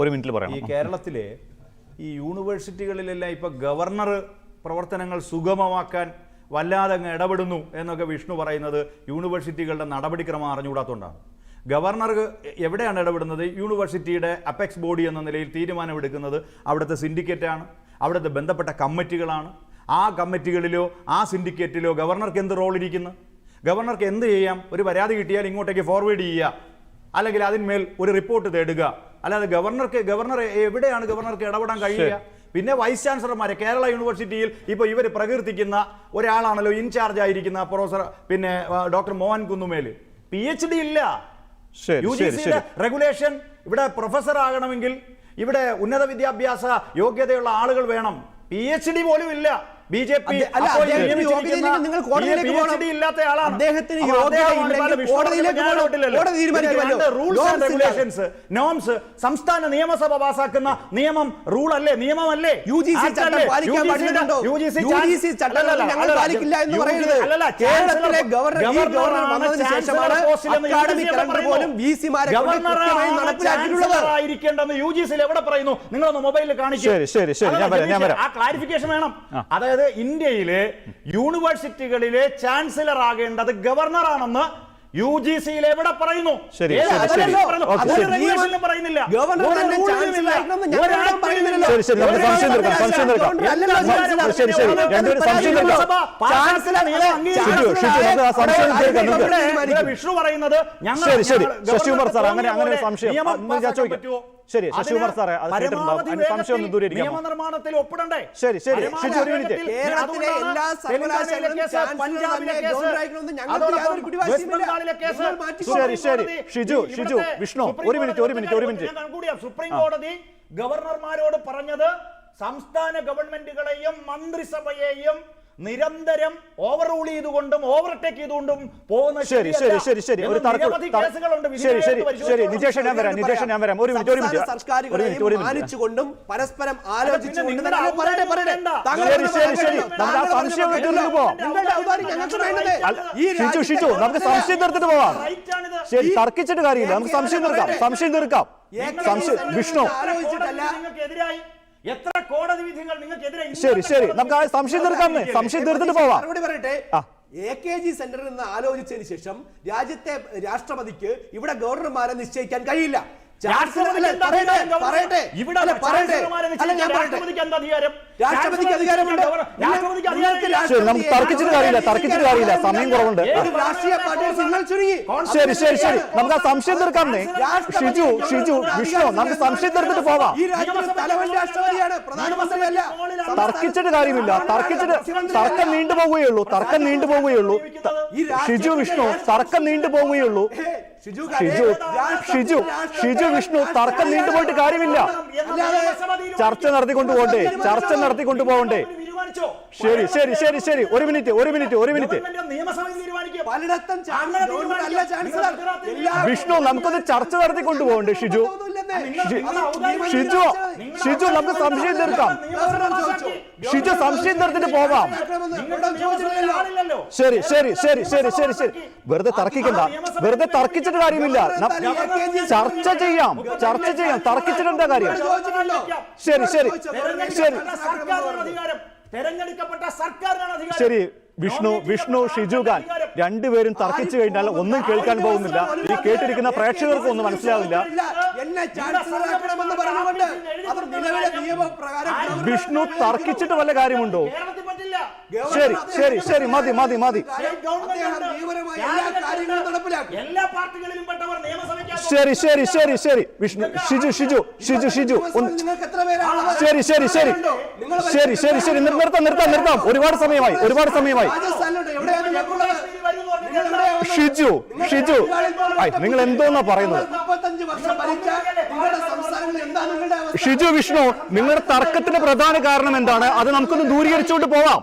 ഒരു മിനിറ്റിൽ പറയാം. ഈ കേരളത്തിലെ ഈ യൂണിവേഴ്സിറ്റികളിലെല്ലാം ഇപ്പൊ ഗവർണർ പ്രവർത്തനങ്ങൾ സുഗമമാക്കാൻ വല്ലാതെ അങ്ങ് ഇടപെടുന്നു എന്നൊക്കെ വിഷ്ണു പറയുന്നത് യൂണിവേഴ്സിറ്റികളുടെ നടപടിക്രമം അറിഞ്ഞുകൂടാത്തതുകൊണ്ടാണ് ഗവർണർ എവിടെയാണ് ഇടപെടുന്നത്? യൂണിവേഴ്സിറ്റിയുടെ അപ്പെക്സ് ബോഡി എന്ന നിലയിൽ തീരുമാനമെടുക്കുന്നത് അവിടുത്തെ സിൻഡിക്കേറ്റാണ് അവിടുത്തെ ബന്ധപ്പെട്ട കമ്മിറ്റികളാണ്. ആ കമ്മിറ്റികളിലോ ആ സിൻഡിക്കേറ്റിലോ ഗവർണർക്ക് എന്ത് റോൾ ഇരിക്കുന്നു? ഗവർണർക്ക് എന്ത് ചെയ്യാം? ഒരു പരാതി കിട്ടിയാൽ ഇങ്ങോട്ടേക്ക് ഫോർവേഡ് ചെയ്യുക. അല്ലെങ്കിൽ അതിന്മേൽ ഒരു റിപ്പോർട്ട് തേടുക. അല്ലാതെ ഗവർണർക്ക് ഗവർണർ എവിടെയാണ് ഗവർണർക്ക് ഇടപെടാൻ കഴിയുക? പിന്നെ വൈസ് ചാൻസലർമാരെ കേരള യൂണിവേഴ്സിറ്റിയിൽ ഇപ്പോൾ ഇവർ പ്രകീർത്തിക്കുന്ന ഒരാളാണല്ലോ ഇൻചാർജ് ആയിരിക്കുന്ന പ്രൊഫസർ പിന്നെ doctor Mohan Kunnumel P H D ഇല്ല. യു ജി സി സിയുടെ റെഗുലേഷൻ ഇവിടെ പ്രൊഫസർ ആകണമെങ്കിൽ ഇവിടെ ഉന്നത വിദ്യാഭ്യാസ യോഗ്യതയുള്ള ആളുകൾ വേണം. പി എച്ച് ഡി പോലും ഇല്ല. ബി ജെ പി നിങ്ങൾ കോടതിയിലേക്ക് പോകണം. അദ്ദേഹത്തിന് regulations, norms, സംസ്ഥാന നിയമസഭ പാസാക്കുന്ന നിയമം റൂൾ അല്ലേ? നിയമമല്ലേ? UGC Act ചട്ടം അല്ലേ? പാലിക്കാൻ UGC ചട്ടങ്ങൾ ഞങ്ങൾ പാലിക്കില്ല എന്ന് കേരളത്തിലെ ഗവർണർ- വന്നതിന് ശേഷമാണ് കലണ്ടർ പോലും നടപ്പിലാക്കിയിട്ടുള്ളത്. ആയിരിക്കേണ്ടെന്ന് യു ജി സിയിൽ എവിടെ പറയുന്നു? നിങ്ങളൊന്ന് മൊബൈലിൽ കാണിച്ചു ശരി, ശരി, ശരി, ഞാൻ വരാം, ഞാൻ വരാം. ആ ക്ലാരിഫിക്കേഷൻ വേണം. അതായത് ഇന്ത്യയിലെ യൂണിവേഴ്സിറ്റികളിലെ ചാൻസലർ ആകേണ്ടത് ഗവർണർ ആണെന്ന് യു ജി സിയിൽ എവിടെ പറയുന്നു വിഷ്ണു പറയുന്നത് ഞങ്ങൾ ശശികുമാർ സാർ, അങ്ങനെ- അങ്ങനെ സംശയം. ഞാൻ ചോദിക്കാം. ശരി, ശശികുമാർ സാറേ? നിയമനിർമ്മാണത്തിൽ ഒപ്പിടണ്ടേ ശരി, ശരി. ഷിജു, ഒരു മിനിറ്റ്. ശരി, ശരി. ഷിജു, ഷിജു, വിഷ്ണു, ഒരു മിനിറ്റ്, ഒരു മിനിറ്റ്, ഒരു മിനിറ്റ്. സുപ്രീം കോടതി ഗവർണർമാരോട് പറഞ്ഞത് സംസ്ഥാന ഗവൺമെന്റുകളെയും മന്ത്രിസഭയെയും നിരന്തരം ഓവർ റൂൾ ചെയ്തുകൊണ്ടും ഓവർടേക്ക് ചെയ്തുകൊണ്ടും പോകുന്ന ശരി ശരി ശരി ശരി. ഒരു ശരി ശരി ശരി. പരിശോധിച്ചോളൂ. ഞാൻ വരാം നിജേഷ് ഞാൻ വരാം. ഒരു മിനിറ്റ് ഒരു മിനിറ്റ്. ഒരു മിനിറ്റ് മാനിച്ചുകൊണ്ടും പരസ്പരം ആലോചിച്ചുകൊണ്ടും. നമുക്ക് സംശയം തീർത്തിട്ട് പോവാം. ശരി തർക്കിച്ചിട്ട് കാര്യമില്ല. നമുക്ക് സംശയം തീർക്കാം. സംശയം തീർക്കാം സംശയം നിങ്ങൾക്ക് വിഷ്ണു. എത്ര. കോടതി വിധികൾ നിങ്ങൾക്കെതിരെ ശരി ശരി. നമുക്ക് ആ സംശയം തീർക്കാം സംശയം തീർത്തിട്ട് പോവാം. മറുപടി പറയട്ടെ. എ കെ ജി സെന്ററിൽ നിന്ന് ആലോചിച്ചതിന് ശേഷം രാജ്യത്തെ രാഷ്ട്രപതിക്ക് ഇവിടെ ഗവർണർമാരെ നിശ്ചയിക്കാൻ കഴിയില്ല. നമുക്ക് തർക്കിച്ചിട്ട് കാര്യമില്ല തർക്കിച്ചിട്ട് കാര്യമില്ല. സമയം കുറവുണ്ട്. ശരി ശരി ശരി നമുക്ക് ആ സംശയം തീർക്കാം നേ. ഷിജു ഷിജു വിഷ്ണു നമുക്ക് സംശയം തീർത്തിട്ട് പോവാം. ഈ രാജ്യത്തെ തലവൻ രാഷ്ട്രപതിയാണ് പ്രധാനമന്ത്രിയല്ല തർക്കിച്ചിട്ട് കാര്യമില്ല. തർക്കിച്ചിട്ട് തർക്കം നീണ്ടുപോവുകയുള്ളൂ തർക്കം നീണ്ടു പോവുകയുള്ളൂ. ഷിജു വിഷ്ണു തർക്കം നീണ്ടുപോവുകയുള്ളൂ ഹേ, ഷിജു ഷിജു ഷിജു ഷിജു വിഷ്ണു തർക്കം നീണ്ടുപോയിട്ട് കാര്യമില്ല. ചർച്ച നടത്തിക്കൊണ്ട് പോകണ്ടേ? ചർച്ച നടത്തിക്കൊണ്ട് പോകണ്ടേ? ശരി ശരി ശരി ശരി. ഒരു മിനിറ്റ് ഒരു മിനിറ്റ് ഒരു മിനിറ്റ്. വിഷ്ണു നമുക്കൊന്ന് ചർച്ച നടത്തിക്കൊണ്ട് പോകണ്ടേ ഷിജു? ഷിജു ഷിജു നമുക്ക് സംശയം തീർക്കാം. ഷിജു സംശയം തീർത്തിട്ട് നിയമസഭയിൽ ശരി ശരി ശരി ശരി ശരി ശരി വെറുതെ തർക്കിക്കണ്ട. വെറുതെ തർക്കിച്ചിട്ട് കാര്യമില്ല. ചർച്ച ചെയ്യാം. ചർച്ച ചെയ്യാം. തർക്കിച്ചിട്ട് എന്താ കാര്യം? ശരി ശരി ശരി. തെരഞ്ഞെടുക്കപ്പെട്ട സർക്കാരിനാണ് ശരി വിഷ്ണു വിഷ്ണു ഷിജു ഖാൻ. രണ്ടുപേരും തർക്കിച്ചു കഴിഞ്ഞാൽ ഒന്നും കേൾക്കാൻ പോകുന്നില്ല. ഈ കേട്ടിരിക്കുന്ന പ്രേക്ഷകർക്കും ഒന്നും മനസ്സിലാവില്ല എന്നെ പറഞ്ഞുകൊണ്ട് അവർ നിലവിലെ നിയമപ്രകാരം വിഷ്ണു തർക്കിച്ചിട്ട് വല്ല കാര്യമുണ്ടോ? ശരി ശരി ശരി മതി മതി മതി. ശരി ശരി ശരി ശരി വിഷ്ണു ഷിജു ഷിജു ഷിജു ഷിജു ശരി ശരി ശരി ശരി. ശരി ശരി നിർ- നിർത്താം നിർത്താം നിർത്താം. ഒരുപാട് സമയമായി ഒരുപാട് സമയമായി. ഷിജു ഷിജു. നിങ്ങൾ എന്തോന്നാ പറയുന്നത്? വർഷം ഭരിച്ച നിങ്ങളുടെ എന്താണ് നിങ്ങളുടെ അവസ്ഥ? ഷിജു വിഷ്ണു നിങ്ങളുടെ തർക്കത്തിന്റെ പ്രധാന കാരണം എന്താണ്? അത് നമുക്കൊന്ന് ദൂരീകരിച്ചുകൊണ്ട് പോവാം.